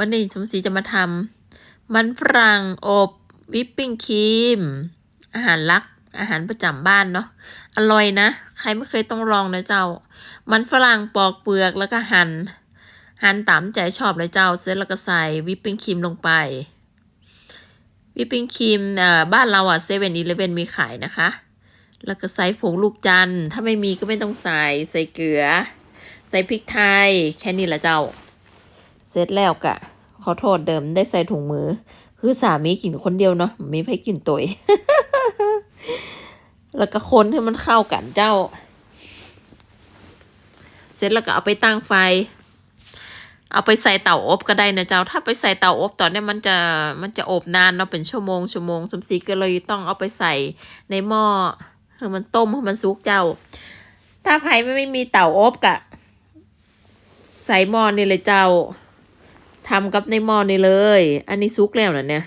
วันนี้สมศรีจะมาทำมันฝรั่งอบวิปปิ้งครีม อาหารลักอาหารประจำบ้านเนาะอร่อยนะ ใครไม่เคยต้องลองนะเจ้า มันฝรั่งปอกเปลือกแล้วก็หัน่นหั่นตามใจชอบเลยเจ้าเสร็จแล้วก็ใส่วิปปิ้งครีมลงไป วิปปิ้งครีมเอ่อบ้านเราอะเซเว่นอีเลเว่นมีขายนะคะ แล้วก็ใส่ผงลูกจันทร์ถ้าไม่มีก็ไม่ต้องใส่ใส่เกลือ ใส่พริกไทยแค่นี้ละเจ้า ร็จแล้วกะขอโทษเดิมได้ใส่ถุงมือ คือสามีกินคนเดียวเนาะม่ให้กินตัวแล้วก็คนให้มันเข้ากันเจ้า เสร็จแล้วก็เอาไปตั้งไฟ เอาไปใส่เตาอบก็ได้นะเจ้า ถ้าไปใส่เตาอบตอนนี้มันจะมันจะอบนานเนาะเป็นชั่วโมงชั่วโมงสมศรีก็เลยต้องเอาไปใส่ในหม้อให้มันต้มให้มันสุกเจ้า ถ้าใครไม่ไม่มีเตาอบกะใส่หม้อนี่เลยเจ้า ทำกับในหม้อนี่เลย อันนี้ซุกแล้วนะเนี่ย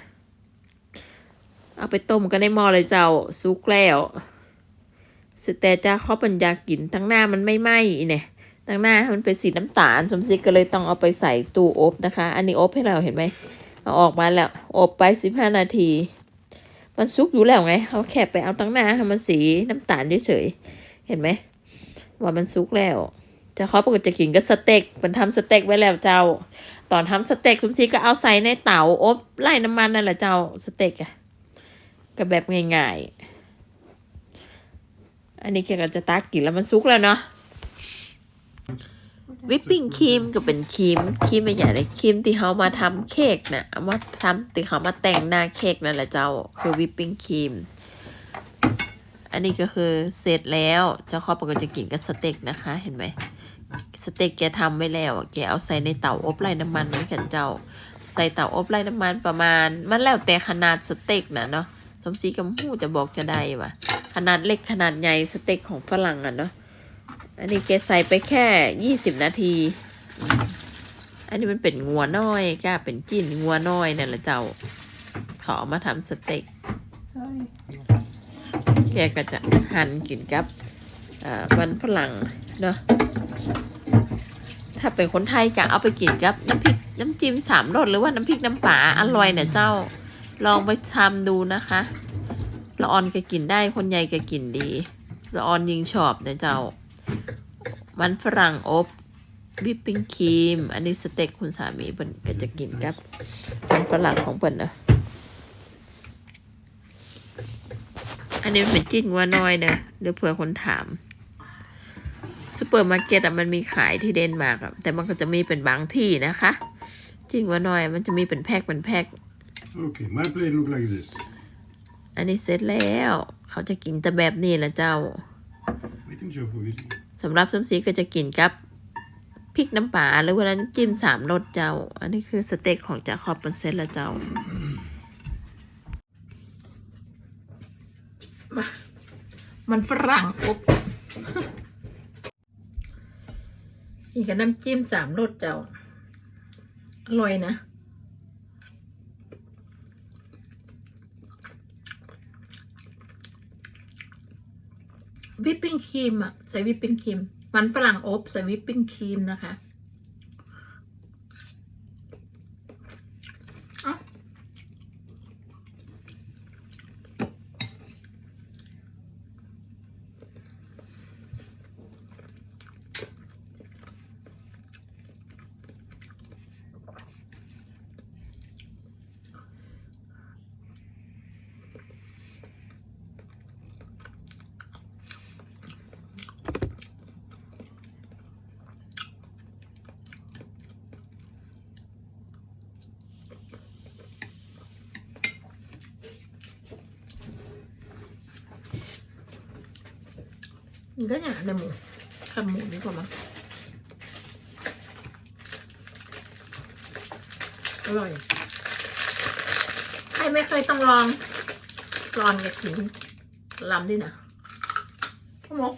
เอาไปต้มกันในหม้อเลยเจ้าซุกแล้วสแต่จ้าเขาเป็นอยากินทั้งหน้ามันไม่ไหม้เนี่ยทั้งหน้ามันเป็นสีน้ำตาลสมศรีก็เลยต้องเอาไปใส่ตู้อบนะคะ อันนี้อบให้เราเห็นไหมเอาออกมาแล้วอบไปสิบห้านาที มันซุกอยู่แล้วไงเขาแค่ไปเอาตั้งหน้าให้มันสีน้ำตาลเฉยเห็นไหมว่ามันซุกแล้ว จะเขาปกติจะกินก็สเต็กเป็นทำสเต็กไว้แล้วเจ้า ตอนทำสเต็กคุณซีก็เอาใส่ในเตาอบไล่น้ำมันนั่นแหละเจ้าสเต็กอะก็แบบง่ายๆ อันนี้แกก็จะตักกินแล้วมันซุกแล้วเนาะวิปปิ้งครีมก็เป็นครีมครีมไม่ใหญ่เลยครีมที่เขามาทำเค้กนะเอามาทำที่เขามาแต่งหน้าเค้กนั่นแหละเจ้า คือวิปปิ้งครีมอันนี้ก็คือเสร็จแล้วเจ้าข้อปกติจะกินกับสเต็กนะคะ เห็นไหม สเต็กแกทำไว้แล้วอะแกเอาใส่ในเตาอบไร้น้ำมันเหมือนกันเจ้า ใส่เตาอบไร้น้ำมันประมาณ มันแล้วแต่ขนาดสเต็กนะเนาะสมศรีกับหูจะบอกจะได้ว่ะขนาดเล็กขนาดใหญ่สเต็กของฝรั่งอะเนาะอันนี้แกใส่ไปแค่ยี่สิบนาที อันนี้มันเป็นงัวน้อยก้าเป็นจิ้นงัวน้อยนั่นแหละเจ้าเขาเอามาทำสเต็กแกก็จะหั่นกินกับเอ่อมันฝรั่งเนาะ ถ้าเป็นคนไทยก็เอาไปกินกับน้ำพริกน้ำจิ้มสามรสหรือว่าน้ำพริกน้ำปลาอร่อยเนี่ยเจ้า ลองไปทำดูนะคะละออนก็กินได้คนใหญ่ก็กินดีละออนยิงชอบเนี่ยเจ้า มันฝรั่งอบวิปปิ้งครีม อันนี้สเต็กคุณสามีเปิ่นก็จะกินกับมันฝรั่งของเปิ่นเนาะอันนี้เป็นจิ้นงัวน้อยเนอะเดี๋ยวเผื่อคนถาม ซูเปอร์มาร์เก็ตอะมันมีขายที่เดนมาร์กอะแต่มันก็จะมีเป็นบางที่นะคะ จริงว่าน้อยมันจะมีเป็นแพ็คเป็นแพ็ค Okay, my plate look like this. อันนี้เสร็จแล้ว เขาจะกินแต่แบบนี้แหละเจ้า I can show for you. สำหรับส้มซีก็จะกินกับพริกน้ำปลาหรือว่าน้ำจิ้มสามรสเจ้า อันนี้คือสเต็กของจ่าคอบเป็นเซตละเจ้า มา มันฝรั่งอบ อีกกับน้ำจิ้มสามรสเจ้า อร่อยนะวิปปิ้งครีมอะ ใส่วิปปิ้งครีมมันฝรั่งอบใส่วิปปิ้งครีมนะคะ มันก็อย่างในหมูขับหมูดีกว่ามั้งอร่อยใครไม่เคยต้องลองลองอยากกินลำดินะพ่อหมก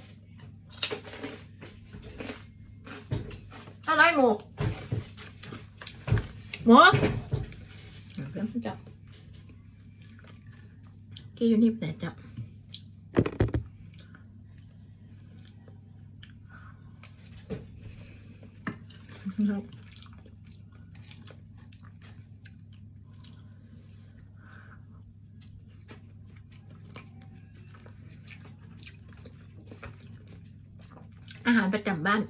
อะไรหมูหมูเพื่อนจับกี่อยู่นี่ไหนจับ อาหารประจำบ้าน